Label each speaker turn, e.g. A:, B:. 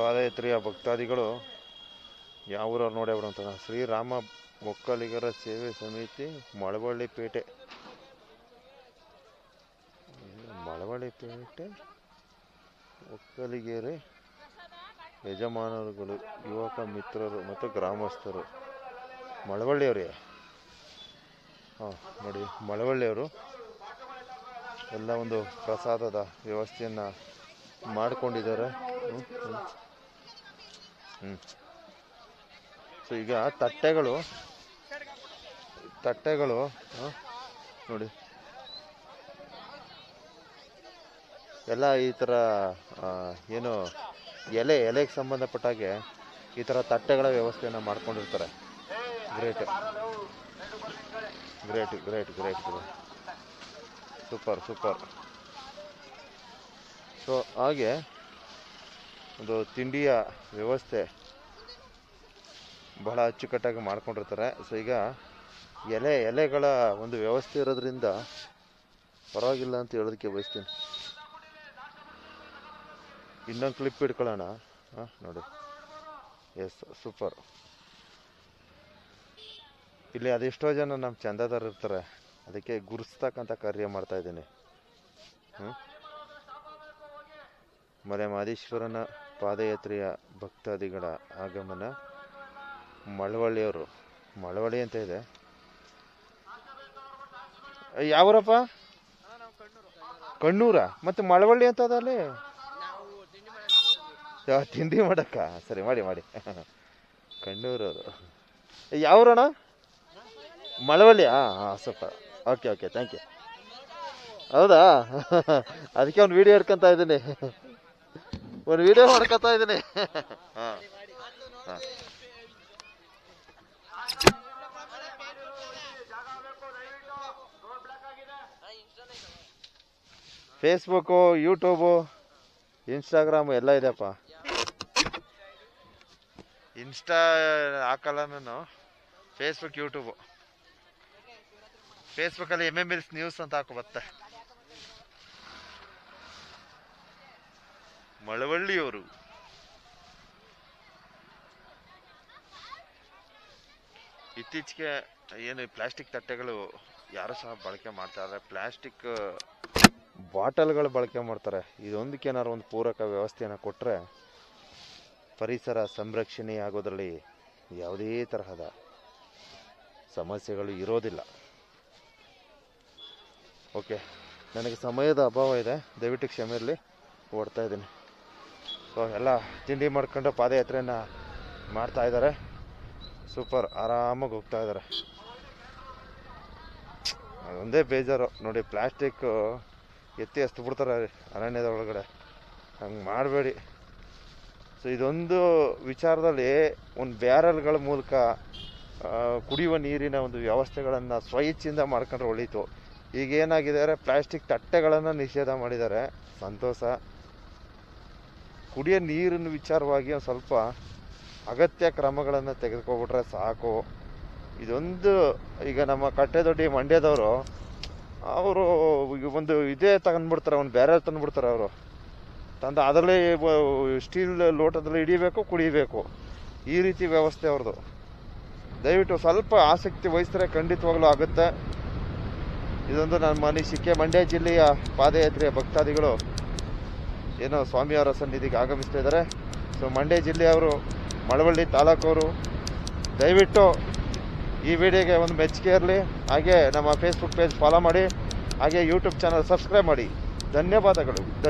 A: ಪಾದಯಾತ್ರೆಯ ಭಕ್ತಾದಿಗಳು ಯಾವ ಊರವ್ರು ನೋಡೇ ಬಿಡಂತ ಶ್ರೀರಾಮ ಒಕ್ಕಲಿಗರ ಸೇವೆ ಸಮಿತಿ, ಮಳವಳ್ಳಿ ಪೇಟೆ. ಮಳವಳ್ಳಿ ಪೇಟೆ, ಒಕ್ಕಲಿಗೆರೆ, ಯಜಮಾನರುಗಳು, ಯುವಕ ಮಿತ್ರರು ಮತ್ತು ಗ್ರಾಮಸ್ಥರು. ಮಳವಳ್ಳಿಯವರೇ? ಹಾಂ, ನೋಡಿ, ಮಳವಳ್ಳಿಯವರು ಎಲ್ಲ ಒಂದು ಪ್ರಸಾದದ ವ್ಯವಸ್ಥೆಯನ್ನು ಮಾಡಿಕೊಂಡಿದ್ದಾರೆ. ಹ್ಞೂ ಸೊ ಈಗ ತಟ್ಟೆಗಳು ತಟ್ಟೆಗಳು ನೋಡಿ. ಎಲ್ಲ ಈ ಥರ ಏನು ಎಲೆ, ಎಲೆಗೆ ಸಂಬಂಧಪಟ್ಟ ಹಾಗೆ ಈ ಥರ ತಟ್ಟೆಗಳ ವ್ಯವಸ್ಥೆಯನ್ನು ಮಾಡ್ಕೊಂಡಿರ್ತಾರೆ. Great great great great super super so ಹಾಗೆ ಒಂದು ತಿಂಡಿಯ ವ್ಯವಸ್ಥೆ ಬಹಳ ಅಚ್ಚುಕಟ್ಟಾಗಿ ಮಾಡ್ಕೊಂಡಿರ್ತಾರೆ. ಸೊ ಈಗ ಎಲೆ, ಎಲೆಗಳ ಒಂದು ವ್ಯವಸ್ಥೆ ಇರೋದ್ರಿಂದ ಪರವಾಗಿಲ್ಲ ಅಂತ ಹೇಳೋದಕ್ಕೆ ಬಯಸ್ತೀನಿ. ಇನ್ನೊಂದು ಕ್ಲಿಪ್ ಇಟ್ಕೊಳ್ಳೋಣ. ಹಾಂ, ನೋಡಿ. ಎಸ್ ಸೂಪರ್ ಇಲ್ಲಿ ಅದೆಷ್ಟೋ ಜನ ನಮ್ಮ ಚಂದಾದಾರ ಇರ್ತಾರೆ. ಅದಕ್ಕೆ ಗುರ್ಸ್ತಕ್ಕಂಥ ಕಾರ್ಯ ಮಾಡ್ತಾ ಇದ್ದೀನಿ. ಹ್ಞೂ ಮಲೆ ಮಾದೇಶ್ವರನ ಪಾದಯಾತ್ರೆಯ ಭಕ್ತಾದಿಗಳ ಆಗಮನ ಮಳವಳ್ಳಿಯವರು. ಮಳವಳ್ಳಿ ಅಂತ ಇದೆ. ಯಾವರಪ್ಪ? ಕಣ್ಣೂರ. ಮತ್ತೆ ಮಳವಳ್ಳಿ ಅಂತ ಅದ ಅಲ್ಲಿ? ಯಾ- ತಿಂಡಿ ಮಾಡಕ್ಕ? ಸರಿ, ಮಾಡಿ ಮಾಡಿ. ಕಣ್ಣೂರವರು ಯಾವ್ರಣ ಮಳವಳ್ಳಿ. ಹಾಂ ಹಾಂ super okay okay thank you ಹೌದಾ? ಅದಕ್ಕೆ ಒಂದು ವಿಡಿಯೋ ಹಿಡ್ಕೊಂತ ಇದ್ದೀನಿ. ಒಂದು ವಿಡಿಯೋ ಮಾಡ್ಕೊತಾ ಇದ್ದೀನಿ. ಹಾಂ. ಹಾಂ ಫೇಸ್ಬುಕ್ಕು ಯೂಟ್ಯೂಬು ಇನ್ಸ್ಟಾಗ್ರಾಮು ಎಲ್ಲ ಇದೆಯಪ್ಪ. ಇನ್ಸ್ಟಾ ಹಾಕಲ್ಲ ನಾನು. ಫೇಸ್ಬುಕ್ ಯೂಟ್ಯೂಬು ಫೇಸ್ಬುಕ್ಕಲ್ಲಿ ಎಂ ಎಂ ಎಲ್ಸ್ ನ್ಯೂಸ್ ಅಂತ ಹಾಕೋ ಬತ್ತೆ ಮಳವಳ್ಳಿಯವರು. ಇತ್ತೀಚೆಗೆ ಏನು ಪ್ಲಾಸ್ಟಿಕ್ ತಟ್ಟೆಗಳು ಯಾರು ಸಹ ಬಳಕೆ ಮಾಡ್ತಾರೆ ಪ್ಲಾಸ್ಟಿಕ್ ಬಾಟಲ್ಗಳು ಬಳಕೆ ಮಾಡ್ತಾರೆ. ಇದೊಂದಕ್ಕೆ ಏನಾದ್ರು ಒಂದು ಪೂರಕ ವ್ಯವಸ್ಥೆಯನ್ನು ಕೊಟ್ಟರೆ ಪರಿಸರ ಸಂರಕ್ಷಣೆ ಆಗೋದರಲ್ಲಿ ಯಾವುದೇ ತರಹದ ಸಮಸ್ಯೆಗಳು ಇರೋದಿಲ್ಲ. ಓಕೆ, ನನಗೆ ಸಮಯದ ಅಭಾವ ಇದೆ. ದಯವಿಟ್ಟು ಕ್ಷಮೆ ಇರಲಿ. ಓಡ್ತಾ ಇದ್ದೀನಿ. ಸೊ ಎಲ್ಲ ತಿಂಡಿ ಮಾಡ್ಕೊಂಡು ಪಾದಯಾತ್ರೆಯನ್ನು ಮಾಡ್ತಾ ಇದ್ದಾರೆ. ಸೂಪರ್ ಆರಾಮಾಗಿ ಹೋಗ್ತಾ ಇದ್ದಾರೆ. ಅದೊಂದೇ ಬೇಜಾರು. ನೋಡಿ, ಪ್ಲಾಸ್ಟಿಕ್ ಎತ್ತಿ ಹಸ್ತು ಬಿಡ್ತಾರೆ ಅರಣ್ಯದ ಒಳಗಡೆ. ಹಂಗೆ ಮಾಡಬೇಡಿ. ಸೊ ಇದೊಂದು ವಿಚಾರದಲ್ಲಿ ಒಂದು ಬ್ಯಾರಲ್ಗಳ ಮೂಲಕ ಕುಡಿಯುವ ನೀರಿನ ಒಂದು ವ್ಯವಸ್ಥೆಗಳನ್ನು ಸ್ವಇಚ್ಛೆಯಿಂದ ಮಾಡ್ಕೊಂಡ್ರೆ ಒಳಿತು ಈಗ ಅಂದರೆ ಪ್ಲಾಸ್ಟಿಕ್ ತಟ್ಟೆಗಳನ್ನು ನಿಷೇಧ ಮಾಡಿದ್ದಾರೆ. ಸಂತೋಷ. ಕುಡಿಯೋ ನೀರಿನ ವಿಚಾರವಾಗಿ ಸ್ವಲ್ಪ ಅಗತ್ಯ ಕ್ರಮಗಳನ್ನು ತೆಗೆದುಕೊಬಿಟ್ರೆ ಸಾಕು. ಇದೊಂದು ಈಗ ನಮ್ಮ ಕಟ್ಟೆದೊಡ್ಡಿ ಮಂಡ್ಯದವರು, ಅವರು ಒಂದು ಇದೇ ತಗೊಂಡ್ಬಿಡ್ತಾರೆ ಒಂದು ಬೇರೆ ತಂದುಬಿಡ್ತಾರೆ ಅವರು. ತಂದು ಅದರಲ್ಲೇ ಸ್ಟೀಲ್ ಲೋಟದಲ್ಲಿ ಹಿಡಿಬೇಕು, ಕುಡಿಬೇಕು. ಈ ರೀತಿ ವ್ಯವಸ್ಥೆ ಅವ್ರದ್ದು ದಯವಿಟ್ಟು ಸ್ವಲ್ಪ ಆಸಕ್ತಿ ವಹಿಸಿದ್ರೆ ಖಂಡಿತವಾಗ್ಲೂ ಆಗುತ್ತೆ. ಇದೊಂದು ನಮ್ಮ ಅನಿಸಿಕೆ ಮಂಡ್ಯ ಜಿಲ್ಲೆಯ ಪಾದಯಾತ್ರೆಯ ಭಕ್ತಾದಿಗಳು ಏನೋ ಸ್ವಾಮಿಯವರ ಸನ್ನಿಧಿಗೆ ಆಗಮಿಸ್ತಾ ಇದ್ದಾರೆ. ಸೊ ಮಂಡ್ಯ ಜಿಲ್ಲೆಯವರು, ಮಳವಳ್ಳಿ ತಾಲೂಕವರು, ದಯವಿಟ್ಟು ಈ ವಿಡಿಯೋಗೆ ಒಂದು ಮೆಚ್ಚುಗೆ ಇರಲಿ. ಹಾಗೆ ನಮ್ಮ ಫೇಸ್ಬುಕ್ ಪೇಜ್ ಫಾಲೋ ಮಾಡಿ. ಹಾಗೆ ಯೂಟ್ಯೂಬ್ ಚಾನಲ್ ಸಬ್ಸ್ಕ್ರೈಬ್ ಮಾಡಿ. ಧನ್ಯವಾದಗಳು.